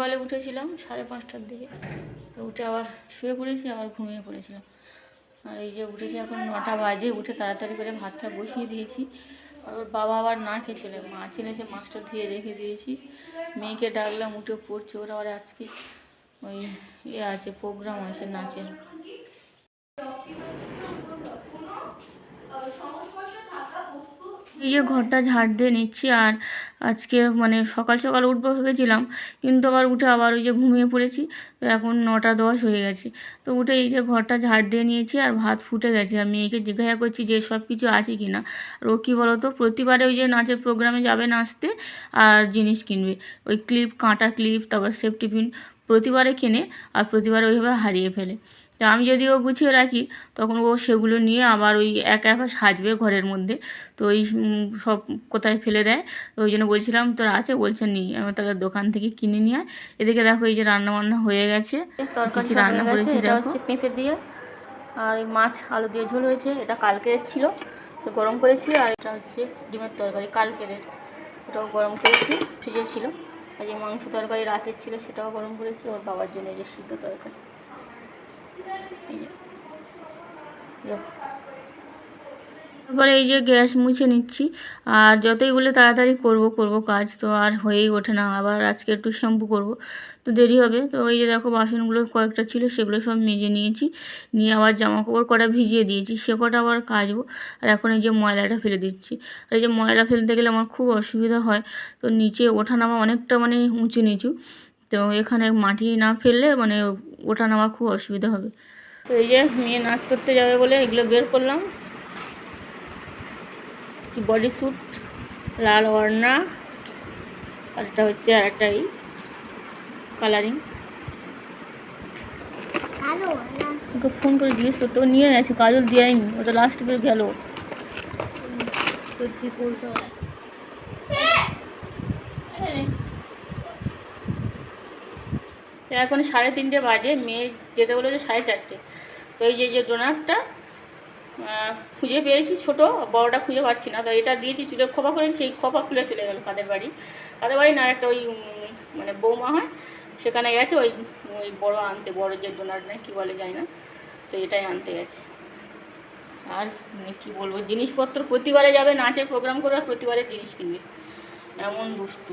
সকালে উঠেছিলাম, সাড়ে পাঁচটার দিকে। তো উঠে আবার শুয়ে পড়েছি, আবার ঘুমিয়ে পড়েছিলাম আর এই যে উঠেছি এখন নটা বাজে, উঠে তাড়াতাড়ি করে ভাতটা বসিয়ে দিয়েছি। ওর বাবা আবার না খেয়ে চলে মাছ এনেছে মাছটা ধুয়ে রেখে দিয়েছি। মেয়েকে ডাকলাম, উঠে পড়ছে ওরা, আবার আজকে ওই ইয়ে আছে প্রোগ্রাম আছে নাচের। এই যে ঘরটা ঝাড় দিয়ে নিচ্ছি আর আজকে মানে সকাল সকাল উঠবো ভেবেছিলাম, কিন্তু আবার উঠে আবার ওই যে ঘুমিয়ে পড়েছি, তো এখন নটা দশ হয়ে গেছে। তো উঠে এই যে ঘরটা ঝাড় দিয়ে নিয়েছি আর ভাত ফুটে গেছে। আর মেয়েকে জিজ্ঞাসা করছি যে সব কিছু আছে কি না? আর ও কী বলো তো প্রতিবারে ওই যে নাচের প্রোগ্রামে যাবে নাচতে আর জিনিস কিনবে। ওই ক্লিপ কাঁটা ক্লিপ তারপর সেফটি পিন প্রতিবারে কেনে আর প্রতিবারে ওইভাবে হারিয়ে ফেলে। তো আমি যদি ও গুছিয়ে রাখি তখন ও সেগুলো নিয়ে আবার ওই একা একা সাজবে ঘরের মধ্যে। তো ওই সব কোথায় ফেলে দেয়? তো ওই জন্য বলছিলাম তোর আছে? বলছে নি আমি তাহলে দোকান থেকে কিনে নিয়ে আয়। এদিকে দেখো এই যে রান্না বান্না হয়ে গেছে। তরকারি রান্না করেছি দেখো। পেঁপে দিয়ে আর এই মাছ আলু দিয়ে ঝোল হয়েছে। এটা কালকের ছিল তো গরম করেছি। আর এটা হচ্ছে ডিমের তরকারি কালকের। এটাও গরম করেছি ফ্রিজে ছিল। আর যে মাংস তরকারি রাতের ছিল সেটাও গরম করেছি। ওর বাবার জন্য যে সিদ্ধ তরকারি। তারপরে এই যে গ্যাস মুছে নিচ্ছি। আর যতই বলে তাড়াতাড়ি করব করব কাজ তো আর হয়েই ওঠে না। আবার আজকে একটু শ্যাম্পু করব, তো দেরি হবে। তো ওই যে দেখো বাসনগুলো কয়েকটা ছিল, সেগুলো সব মেজে নিয়েছি। নিয়ে আবার জামা কাপড় কটা ভিজিয়ে দিয়েছি, সে কটা আবার কাচবো। আর এখন এই যে ময়লাটা ফেলে দিচ্ছি। আর এই যে ময়লা ফেলতে গেলে আমার খুব অসুবিধা হয়। তো নিচে ওঠা নামা অনেকটা মানে উঁচু নিচু। তো এখানে মাটি না ফেললে মানে ওঠা নামা খুব অসুবিধা হবে। তো এই যে মেয়ে নাচ করতে যাবে বলে এগুলো বের করলাম। কি বডি স্যুট লাল ওড়না আর একটা হচ্ছে আর একটা এই কালারিং ওকে ফোন করে জিজ্ঞেস করতে ও নিয়ে গেছে কাজল দেয়নি ও তো লাস্ট বের গেল। সত্যি বলতে এখন সাড়ে তিনটে বাজে, মেয়ে যেতে বলেছে সাড়ে চারটে। তো এই যে যে ডোনারটা খুঁজে পেয়েছি ছোট, বড়টা খুঁজে পাচ্ছি না। তো এটা দিয়েছি, চুলে খোপা করেছি, সেই খোপা খুলে চলে গেল কাদের বাড়ি। কাদের বাড়ি না, একটা ওই মানে বৌমা হয়, সেখানে গেছে, ওই ওই বড় আনতে, বড় যে ডোনার না, কী বলে যায় না। তো এটাই আনতে গেছে। আর মানে কী বলব, জিনিসপত্র প্রতিবারে যাবে, নাচের প্রোগ্রাম করবে আর প্রতিবারের জিনিস কিনবে। এমন দুষ্টু।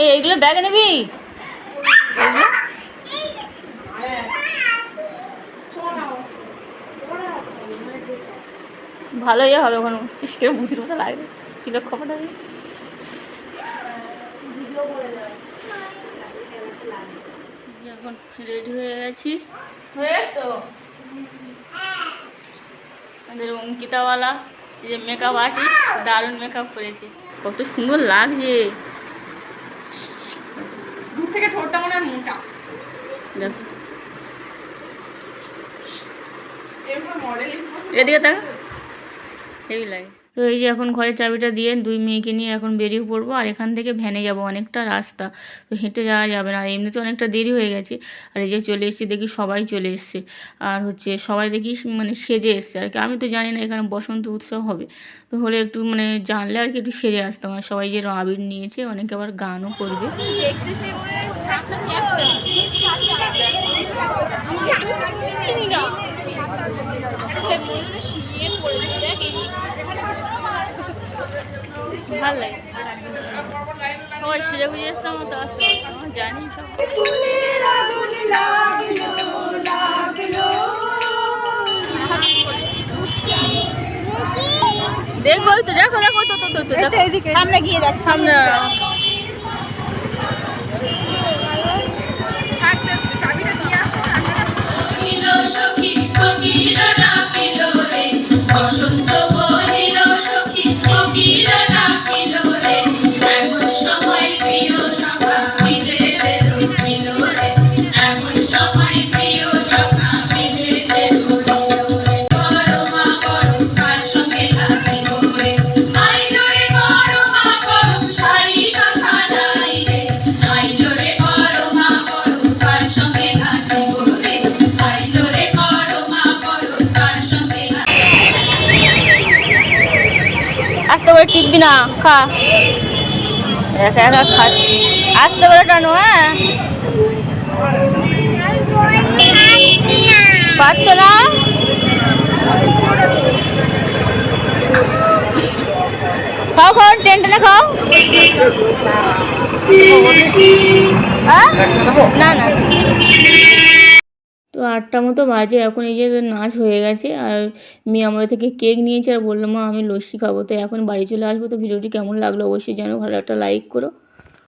এই, এইগুলো ব্যাগে নিবি? ভালোই হবে ওখানে। কিসকে বুদ্ধির মতো লাগবে চুলের খবরটা এখন রেডি হয়ে গেছি। হয়ে গেছো আমাদের অঙ্কিতাওয়ালা যে মেকআপ আর্টিস্ট দারুণ মেকআপ করেছে। কত সুন্দর লাগছে দূর থেকে এদিকে তাকা হেভি লাগে তো এই যে এখন ঘরের চাবিটা দিয়ে দুই মেয়েকে নিয়ে এখন বেরিয়ে পড়ব আর এখান থেকে ভ্যানে যাব অনেকটা রাস্তা। তো হেঁটে যাওয়া যাবে না আর এমনিতে অনেকটা দেরি হয়ে গেছে। আর এই যে চলে এসেছি দেখি সবাই চলে এসছে। আর হচ্ছে সবাই দেখি মানে সেজে এসছে। আর কি আমি তো জানি না এখানে বসন্ত উৎসব হবে। তো হলে একটু মানে জানলে আর কি একটু সেজে আসতাম। আর সবাই যে আবির নিয়েছে অনেকে আবার গানও করবে। দেখতে সে মনে হয় একটা চ্যাপ্টার আমি আমি তো কিছুই চিনি না সে মনে হয় শুয়ে পড়েছে দেখ এই ভালো লাগে সবাই সুযোগ বুঝে এসছে আমার তো আসতে জানি সব। দেখব তো দেখো দেখো তো তো তো সামনে গিয়ে দেখ সামনে। আসতে না খা। একা একা খাচ্ছি। আসতে পারে টানো হ্যাঁ। পাচ্ছ না? খাও খাও টেন টেনে খাও। হ্যাঁ? না না। আটটা মতো বাজে, এখন এই যে নাচ হয়ে গেছে আর মেয়ে আমরা থেকে কেক নিয়েছে আর বলল, মা, আমি লস্যি খাব। তো এখন বাড়ি চলে আসব। তো ভিডিওটি কেমন লাগল অবশ্যই জানো, ভালো একটা লাইক করো।